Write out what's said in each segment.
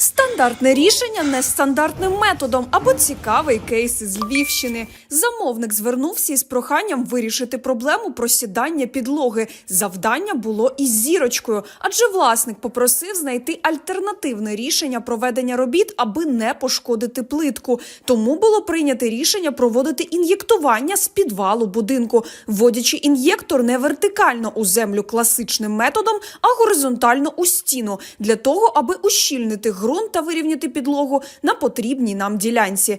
Стандартне рішення нестандартним методом або цікавий кейс із Львівщини. Замовник звернувся із проханням вирішити проблему просідання підлоги. Завдання було із зірочкою, адже власник попросив знайти альтернативне рішення проведення робіт, аби не пошкодити плитку. Тому було прийнято рішення проводити ін'єктування з підвалу будинку, вводячи ін'єктор не вертикально у землю класичним методом, а горизонтально у стіну для того, аби ущільнити ґрунт та вирівняти підлогу на потрібній нам ділянці.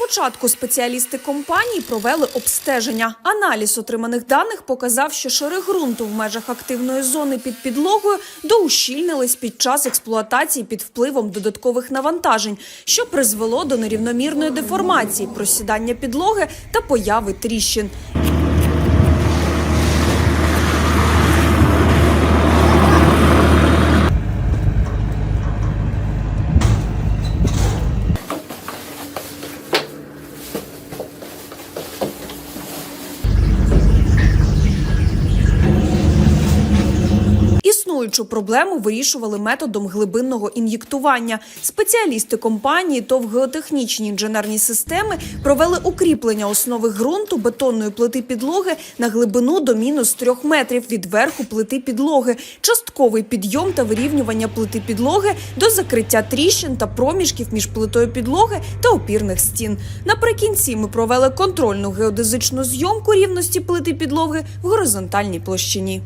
Спочатку спеціалісти компанії провели обстеження. Аналіз отриманих даних показав, що шари ґрунту в межах активної зони під підлогою доущільнились під час експлуатації під впливом додаткових навантажень, що призвело до нерівномірної деформації, просідання підлоги та появи тріщин. Існуючу проблему вирішували методом глибинного ін'єктування. Спеціалісти компанії ТОВ геотехнічні інженерні системи провели укріплення основи ґрунту бетонної плити підлоги на глибину до мінус трьох метрів від верху плити підлоги, частковий підйом та вирівнювання плити підлоги до закриття тріщин та проміжків між плитою підлоги та опірних стін. Наприкінці ми провели контрольну геодезичну зйомку рівності плити підлоги в горизонтальній площині.